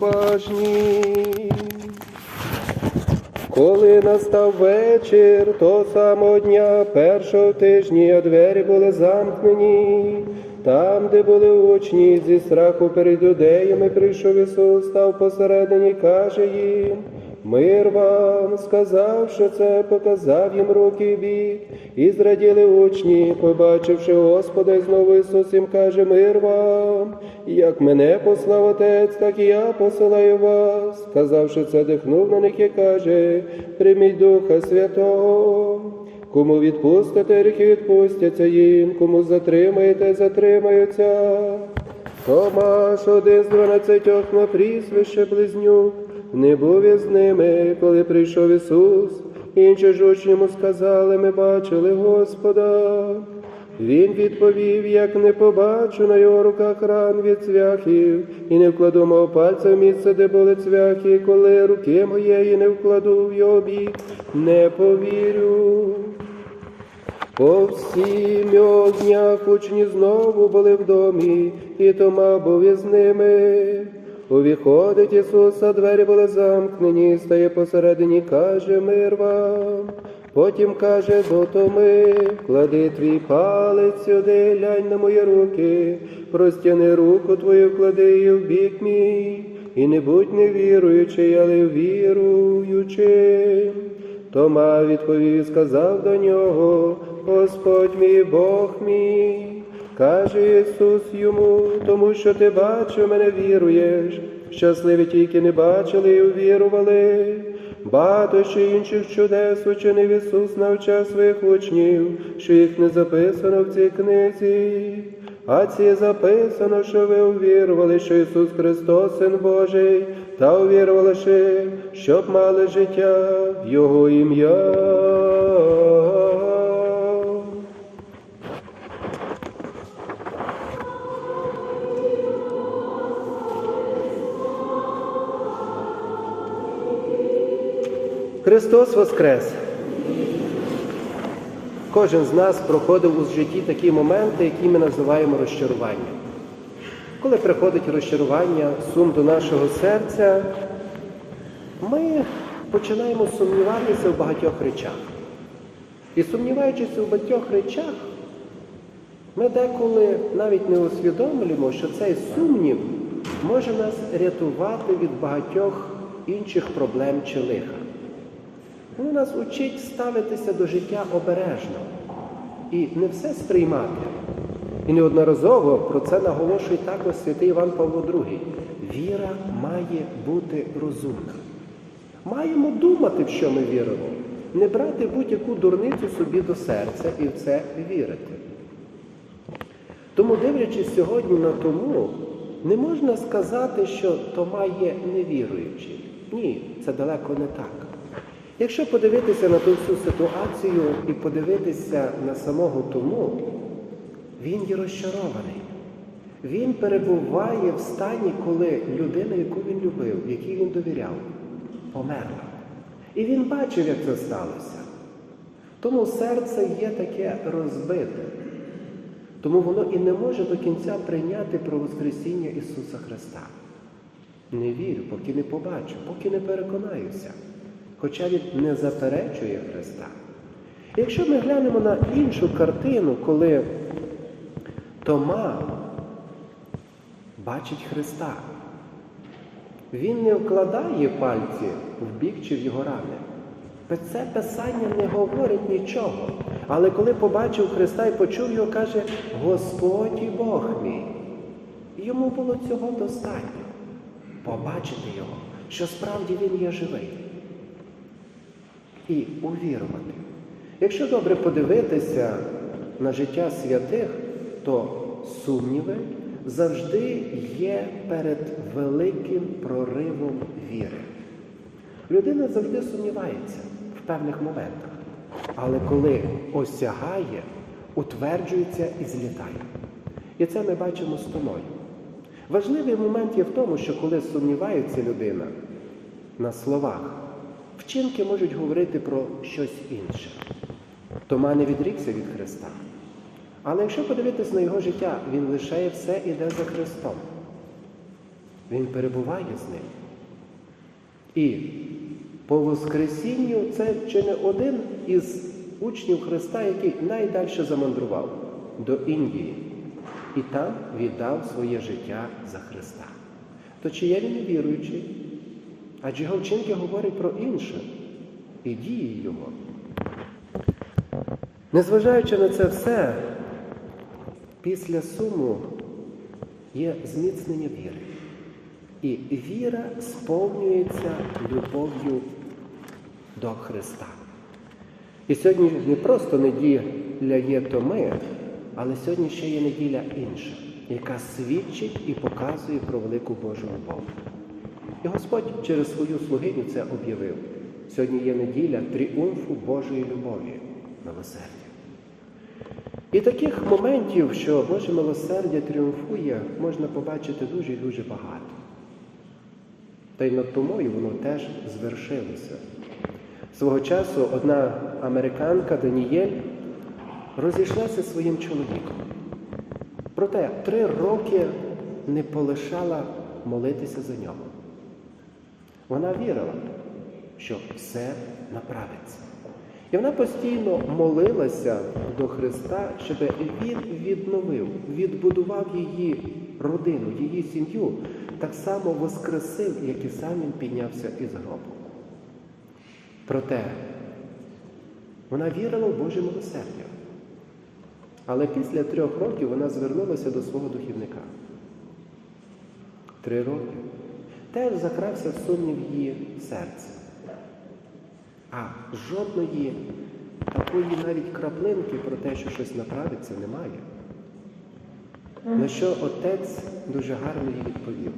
Важні. Коли настав вечір, то самого дня першого тижні, а двері були замкнені. Там, де були учні, зі страху перед юдеями прийшов Ісус, став посередині, каже їм, мир вам, сказавши це, показав їм руки бік, і зраділи учні, побачивши Господа, і знову Ісус їм каже, мир вам, як мене послав Отець, так і я посилаю вас. Сказавши це, дихнув на них і каже, прийміть Духа Святого. Кому відпустите, гріхи відпустяться їм, кому затримаєте, затримаються. Томаш, один з дванадцятьох на прізвище близнюк, не був із ними, коли прийшов Ісус. Інші ж учні йому сказали, ми бачили Господа. Він відповів, як не побачу на його руках ран від цвяхів, і не вкладу мого пальця в місце, де були цвяхи, коли руки моєї не вкладу в його бік, не повірю. По всім його днях учні знову були в домі, і Тома був із ними. Увіходить Ісус, а двері були замкнені, стає посередині, каже мир вам. Потім каже до Томи, клади твій палець сюди, глянь на мої руки, простяни руку твою, клади її в бік мій, і не будь невіруючий, але віруючим. Тома відповів і сказав до нього, Господь мій Бог мій. Каже Ісус йому, тому що ти бачив мене віруєш, щасливі тільки не бачили і увірували. Багато ще інших чудес учинив Ісус навчав своїх учнів, що їх не записано в цій книзі. А ці записано, що ви увірували, що Ісус Христос, Син Божий, та увірували щоб мали життя в Його ім'я. Христос Воскрес! Кожен з нас проходив у житті такі моменти, які ми називаємо розчаруванням. Коли приходить розчарування, сум до нашого серця, ми починаємо сумніватися в багатьох речах. І сумніваючись у багатьох речах, ми деколи навіть не усвідомлюємо, що цей сумнів може нас рятувати від багатьох інших проблем чи лиха. Він нас учить ставитися до життя обережно і не все сприймати. І неодноразово про це наголошує також святий Іван Павло II. Віра має бути розумна. Маємо думати, в що ми віримо, не брати будь-яку дурницю собі до серця і в це вірити. Тому, дивлячись сьогодні на тому, не можна сказати, що Тома є невіруючий. Ні, це далеко не так. Якщо подивитися на ту всю ситуацію і подивитися на самого Тому, він є розчарований. Він перебуває в стані, коли людина, яку він любив, якій він довіряв, померла. І він бачив, як це сталося. Тому серце є таке розбите. Тому воно і не може до кінця прийняти про Воскресіння Ісуса Христа. Не вірю, поки не побачу, поки не переконаюся. Хоча він не заперечує Христа. Якщо ми глянемо на іншу картину, коли Тома бачить Христа, він не вкладає пальці в бік чи в його рани. Це писання не говорить нічого. Але коли побачив Христа і почув його, каже, Господь і Бог мій. Йому було цього достатньо. Побачити його, що справді він є живий. І увірувати. Якщо добре подивитися на життя святих, то сумніви завжди є перед великим проривом віри. Людина завжди сумнівається в певних моментах, але коли осягає, утверджується і злітає. І це ми бачимо з томою. Важливий момент є в тому, що коли сумнівається людина на словах, вчинки можуть говорити про щось інше. Тома не відрікся від Христа. Але якщо подивитись на його життя, він лишає все іде за Христом. Він перебуває з ним. І по Воскресінню це чи не один із учнів Христа, який найдальше замандрував до Індії. І там віддав своє життя за Христа. То чи є він віруючий? Адже його вчинки говорять про інше і дії його. Незважаючи на це все, після суму є зміцнення віри. І віра сповнюється любов'ю до Христа. І сьогодні не просто неділя є то ми, але сьогодні ще є неділя інша, яка свідчить і показує про велику Божу любов. І Господь через свою слугиню це об'явив. Сьогодні є неділя тріумфу Божої любові, милосердя. І таких моментів, що Боже милосердя тріумфує, можна побачити дуже і дуже багато. Та й над томою воно теж звершилося. Свого часу одна американка Данієль розійшлася зі своїм чоловіком. Проте три роки не полишала молитися за нього. Вона вірила, що все направиться. І вона постійно молилася до Христа, щоб Він відновив, відбудував її родину, її сім'ю, так само воскресив, як і сам він піднявся із гробу. Проте вона вірила в Боже милосердя. Але після трьох років вона звернулася до свого духівника. Три роки. Теж закрався сумнів її серця. А жодної такої навіть краплинки про те, що щось направиться, немає. На що отець дуже гарно їй відповів.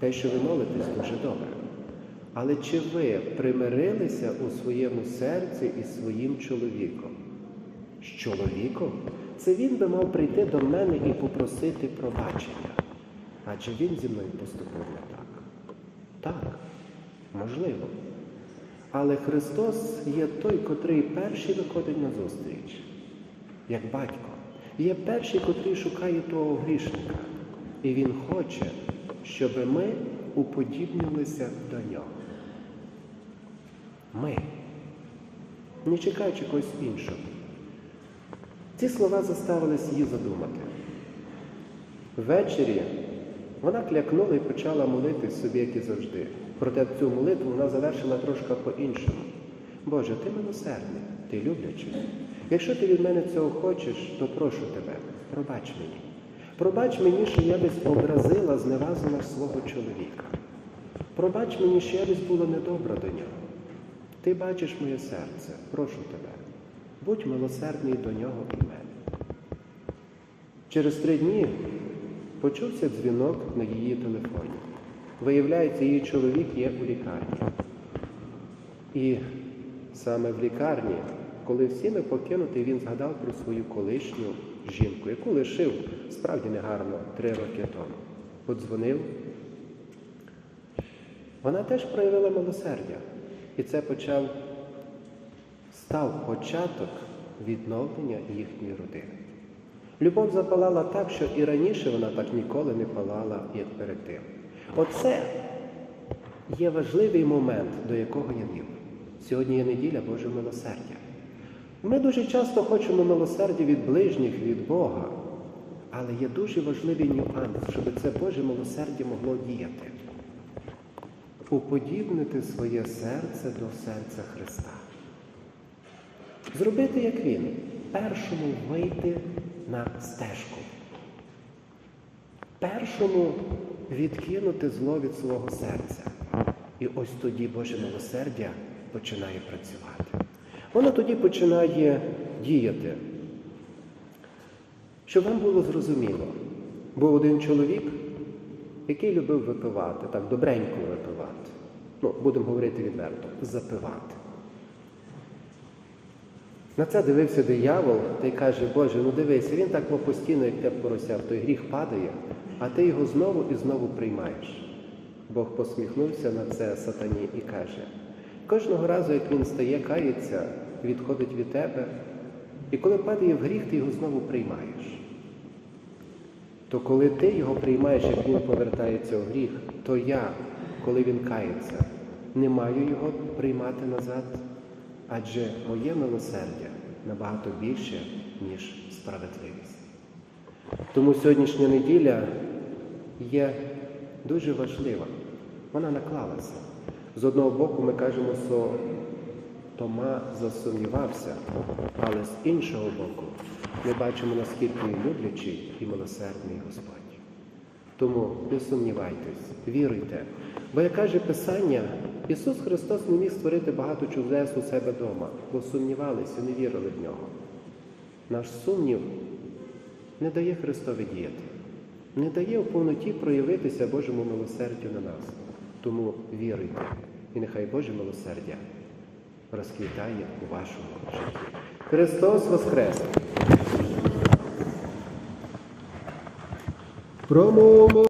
Те, що ви молитесь, дуже добре. Але чи ви примирилися у своєму серці із своїм чоловіком? З чоловіком? Це він би мав прийти до мене і попросити пробачення. Адже він зі мною поступив так. Можливо. Але Христос є той, котрий перший виходить на зустріч, як батько. Є перший, котрий шукає того грішника. І Він хоче, щоб ми уподібнилися до нього. Ми, не чекаючи когось іншого. Ці слова заставили її задумати. Ввечері вона клякнула і почала молитись собі, як і завжди. Проте цю молитву вона завершила трошки по-іншому. Боже, ти милосердний, ти люблячий. Якщо ти від мене цього хочеш, то прошу тебе, пробач мені. Пробач мені, що я десь образила, зневазила свого чоловіка. Пробач мені, що я десь була недобра до нього. Ти бачиш моє серце, прошу тебе, будь милосердний до нього і мене. Через три дні почувся дзвінок на її телефоні. Виявляється, її чоловік є у лікарні. І саме в лікарні, коли всі ми покинути, він згадав про свою колишню жінку, яку лишив справді негарно три роки тому. Подзвонив. Вона теж проявила милосердя. І це почав став початок відновлення їхньої родини. Любов запалала так, що і раніше вона так ніколи не палала, як перед тим. Оце є важливий момент, до якого я вів. Сьогодні є неділя Божого милосердя. Ми дуже часто хочемо милосердя від ближніх, від Бога, але є дуже важливий нюанс, щоб це Боже милосердя могло діяти. Уподібнити своє серце до серця Христа. Зробити, як Він, першому вийти на стежку. Першому відкинути зло від свого серця. І ось тоді Боже милосердя починає працювати. Воно тоді починає діяти. Щоб вам було зрозуміло, був один чоловік, який любив випивати, так добренько випивати. Ну, будемо говорити відверто, запивати. На це дивився диявол та й каже, Боже, ну дивися, він так постійно, як те порося, в той гріх падає, а ти його знову і знову приймаєш. Бог посміхнувся на це сатані і каже, кожного разу, як він стає, кається, відходить від тебе, і коли падає в гріх, ти його знову приймаєш. то коли ти його приймаєш, як він повертається у гріх, то я, коли він кається, не маю його приймати назад, адже моє милосердя набагато більше, ніж справедливість. Тому сьогоднішня неділя є дуже важлива. Вона наклалася. З одного боку, ми кажемо, що Тома засумнівався, але з іншого боку, ми бачимо, наскільки люблячий і милосердний Господь. Тому не сумнівайтесь, віруйте. Бо, як каже Писання, Ісус Христос не міг створити багато чудес у себе вдома, бо сумнівалися, не вірили в нього. Наш сумнів не дає Христові діяти, не дає в повноті проявитися Божому милосердю на нас. Тому віруйте, і нехай Боже милосердя розквітає у вашому житті. Христос Воскрес! Promo